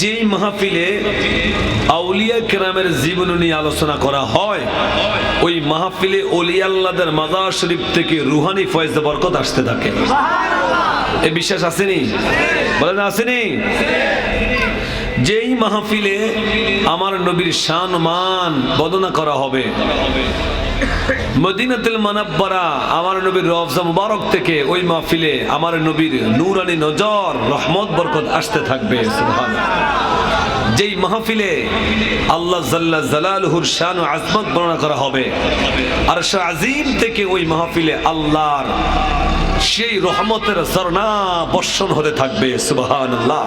যেই মাহফিলে আউলিয়া কেরামের জীবন নিয়ে আলোচনা করা হয় ওই মাহফিলে অলিয়া আল্লাদের মাজার শরীফ থেকে রুহানি ফয়েজ বরকত আসতে থাকে। এ বিশ্বাস আসেনি? বলেন আসেনি? যেই মাহফিলে আমার নবীর শান মান বদনা করা হবে মদিনাতুল মানাব্বারা, আমার নবীর রওজা মুবারক থেকে ওই মাহফিলে আমার নবীর নূরানি নজর, রহমত, বরকত আসতে থাকবে যেই মাহফিলে আল্লাহ জাল্লা জালালহুর শান ও আজমত বর্ণনা করা হবে আর শাহ থেকে ওই মাহফিলে আল্লাহর সেই রহমতের ঝর্ণা বর্ষণ হতে থাকবে, সুবহানাল্লাহ।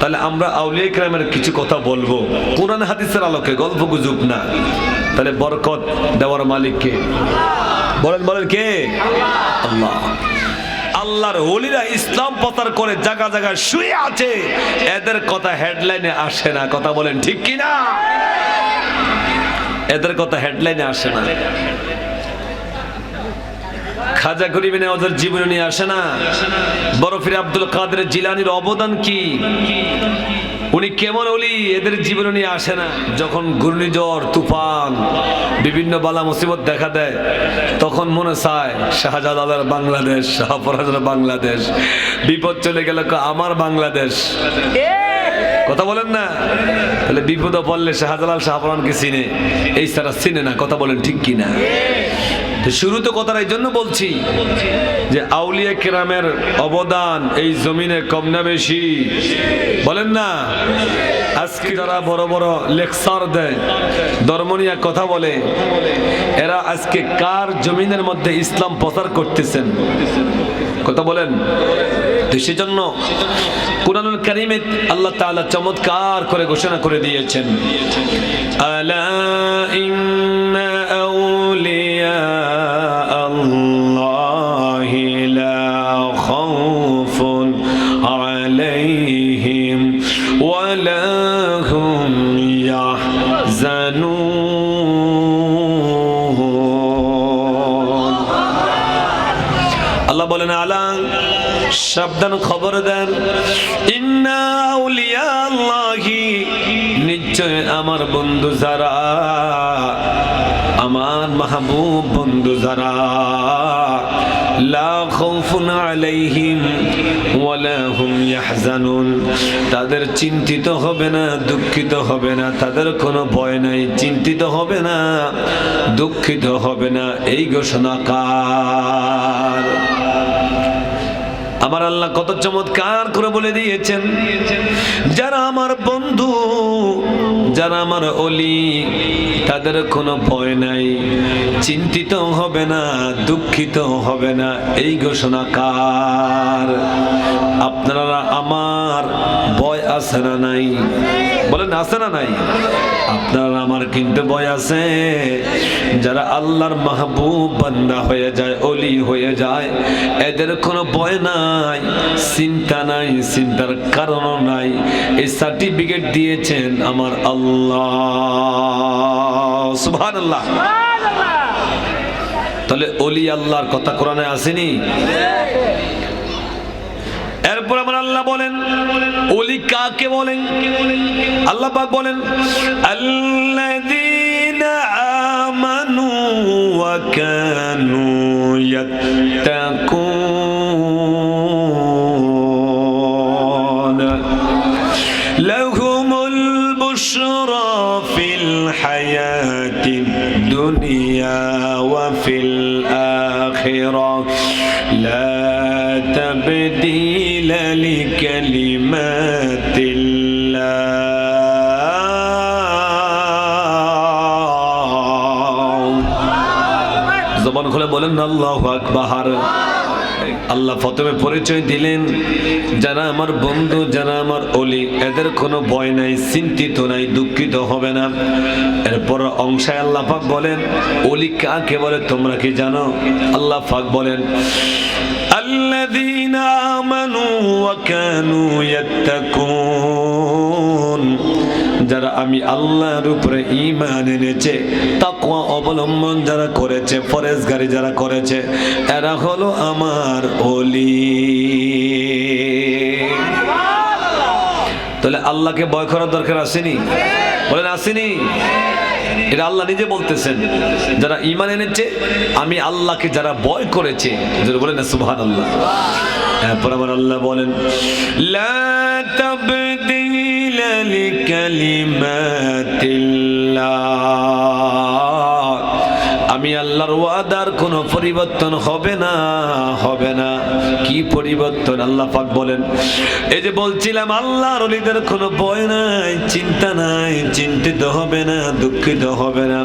তাহলে আমরা আউলিয়া ইকরামের কিছু কথা বলব। কোরআন হাদিসের আলোকে, গল্প গুজব না। তাহলে বরকত দেওয়ার মালিক কে? বলেন বলেন কে? আল্লাহ। আল্লাহর ওলিরা ইসলাম প্রচার করে জায়গা জায়গায় শুয়ে আছে। এদের কথা হেডলাইনে আসে না। কথা বলেন ঠিক কি না এদের কথা হেডলাইনে আসে না। খাজা গরিবিনে ওদের জীবনে নিয়ে আসে না। বরফির আব্দুল কাদের জিলানির অবদান কি? উনি কেমন অলি, এদের জীবনে নিয়ে আসে না। যখন ঘূর্ণিঝড়, তুফান, বিভিন্ন বালা মুসিবত দেখা দেয়, তখন মনে চায়, শাহজালালের বাংলাদেশ শাহপরাজের বাংলাদেশ, বিপদ চলে গেল আমার বাংলাদেশ। কথা বলেন না? তাহলে বিপদে পড়লে শাহজালাল শাহপরানকে চিনে। এই সারা চিনে না, কথা বলেন ঠিক কি না তো শুরুতে কথাটা এই জন্য বলছি যে আউলিয়া কেরামের অবদান এই জমিনে কম না বেশি। বলেন না? আজকে যারা বড় বড় লেকচার দেয়, ধর্ম কথা বলে, এরা আজকে কার জমিনের মধ্যে ইসলাম প্রচার করতেছেন? কথা বলেন। তো সেজন্য কুরআনুল কারীমে আল্লাহ তাআলা চমৎকার করে ঘোষণা করে দিয়েছেন। আলা লা খাউফুন আলাইহিম ওয়া লা হুম ইয়াহজানুন। আল্লাহ বলেন আলা সাবধান খবর দেন। ইন্না আউলিয়া আল্লাহি নিশ্চয় আমার বন্ধু যারা আমার মাহবুব, বন্ধু যারা হুম তাদের চিন্তিত হবে না, দুঃখিত হবে না, তাদের কোনো ভয় নাই, চিন্তিত হবে না, দুঃখিত হবে না, এই ঘোষণা কার? আমার আল্লাহ কত চমৎকার করে বলে দিয়েছেন, যারা আমার বন্ধু যারা আমার অলি, তাদের কোনো ভয় নাই। চিন্তিত হবে না, দুঃখিত হবে না। এই ঘোষণা কার? আপনারা আমার ভয় আছে না নাই? বলেন, আছে না নাই? আপনার কিন্তু ভয় আছে যারা আল্লাহর মাহবুব বান্দা হয়ে যায় অলি হয়ে যায় এদের কোনো ভয় নাই চিন্তা নাই চিন্তার কারণও নাই। এই সার্টিফিকেট দিয়েছেন আমার আল্লাহ। সুবহানাল্লাহ। তাহলে অলি আল্লাহর কথা কোরআনে আসেনি? এরপর আমার আল্লাহ বলেন অলি কাকে বলেন? আল্লাহ পাক বলেন, আল্লাযীনা আমানু ওয়া কানু ইয়াত্তাকুন। লাহুমুল বুশরা لكلمات الله জবান খুলে বলেন আল্লাহ আকবার আল্লাহ প্রথমে পরিচয় দিলেন যারা আমার বন্ধু যারা আমার অলি এদের কোনো ভয় নাই চিন্তিত নাই দুঃখিত হবে না এরপর অংশায় আল্লাহ পাক বলেন অলি কাকে বলে তোমরা কি জানো আল্লাহ পাক বলেন الذين آمنوا যারা আমি আল্লাহর উপরে ইমান এনেছে তাকুয়া অবলম্বন যারা করেছে, ফরেজগারি যারা করেছে, এরা হলো আমার অলি তাহলে আল্লাহকে ভয় করার দরকার আসেনি? বলেন, আসেনি। এটা আল্লাহ নিজে বলতেছেন, যারা ইমান এনেছে, আমি আল্লাহকে যারা ভয় করেছে বলেন সুবহানাল্লাহ। আল্লাহ এরপর আবার আল্লাহ বলেন লা তাবদীলা লিকালিমাতিল্লাহ আল্লাহর ওয়াদার কোনো পরিবর্তন হবে না হবে না। কি পরিবর্তন? আল্লাহ পাক বলেন, এই যে বলছিলাম, আল্লাহর অলিদের কোনো ভয় নাই, চিন্তা নাই, চিন্তিত হবে না, দুঃখিত হবে না।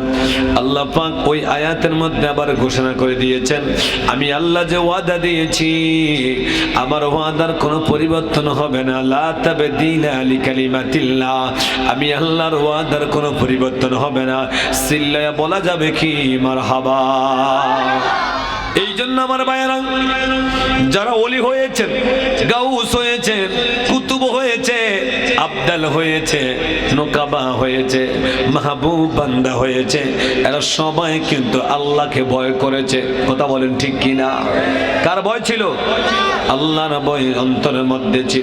আল্লাহ পাক ওই আয়াতের মধ্যে আবার ঘোষণা করে দিয়েছেন, আমি আল্লাহ যে ওয়াদা দিয়েছি, আমার ওয়াদার কোনো পরিবর্তন হবে না। লা তাবদীলা লিকালিমাতিল্লাহ, আমি আল্লাহর ওয়াদার কোনো পরিবর্তন হবে না। সিল্লায়া বলা যাবে কি? মারহাবা। এই জন্য আমার ভাইয়েরা, যারা অলি হয়েছেন, গাউস হয়েছেন, কুতুব হয়েছে, আবদাল হয়েছে, নোকাবা হয়েছে, মাহবুব বান্দা হয়েছে, এরা সবাই কিন্তু আল্লাহকে ভয় করেছে। কথা বলেন ঠিক কিনা? কার ভয় ছিল? আল্লাহর ভয় অন্তরের মধ্যে ছিল।